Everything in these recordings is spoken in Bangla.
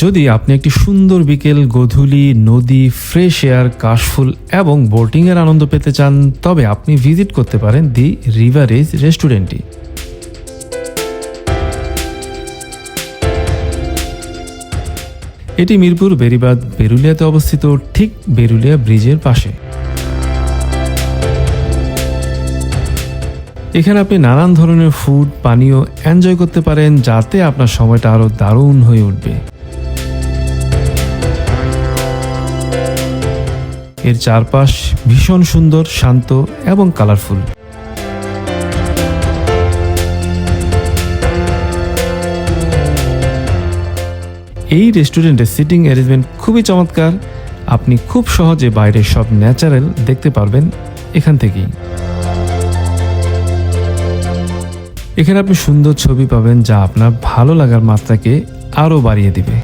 যদি আপনি একটি সুন্দর বিকেল, গোধূলি, নদী ফ্রেশ এয়ার কাশফুল এবং বোটিংয়ের আনন্দ পেতে চান, তবে আপনি ভিজিট করতে পারেন দি রিভারেজ রেস্টুরেন্টটি এটি মিরপুর, বেরিবাদ, বেরুলিয়াতে অবস্থিত, ঠিক বেরুলিয়া ব্রিজের পাশে। এখানে আপনি নানান ধরনের ফুড পানীয় এনজয় করতে পারেন, যাতে আপনার সময়টা আরও দারুণ হয়ে উঠবে। এর চারপাশ ভীষণ সুন্দর, শান্ত এবং কালারফুল এই রেস্টুরেন্টের সিটিং অ্যারেঞ্জমেন্ট খুবই চমৎকার। আপনি খুব সহজে বাইরের সব ন্যাচারাল দেখতে পারবেন এখান থেকেই। এখানে আপনি সুন্দর ছবি পাবেন যা আপনার ভালো লাগার মাত্রাকে আরও বাড়িয়ে দিবে।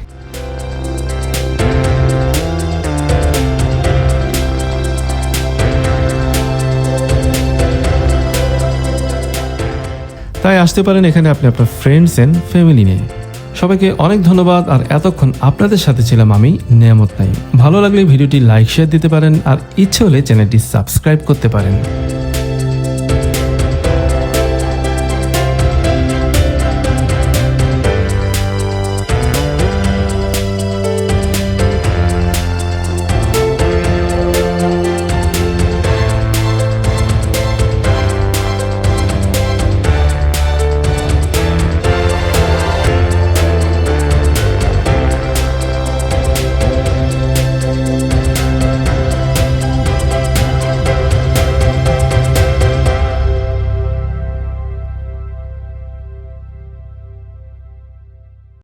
তাই আসতে পারেন এখানে আপনি আপনার ফ্রেন্ডস অ্যান্ড ফ্যামিলি নিয়ে। সবাইকে অনেক ধন্যবাদ, আর এতক্ষণ আপনাদের সাথে ছিলাম আমি, নিয়ামত নাই ভালো লাগলে ভিডিওটি লাইক শেয়ার দিতে পারেন, আর ইচ্ছে হলে চ্যানেলটি সাবস্ক্রাইব করতে পারেন।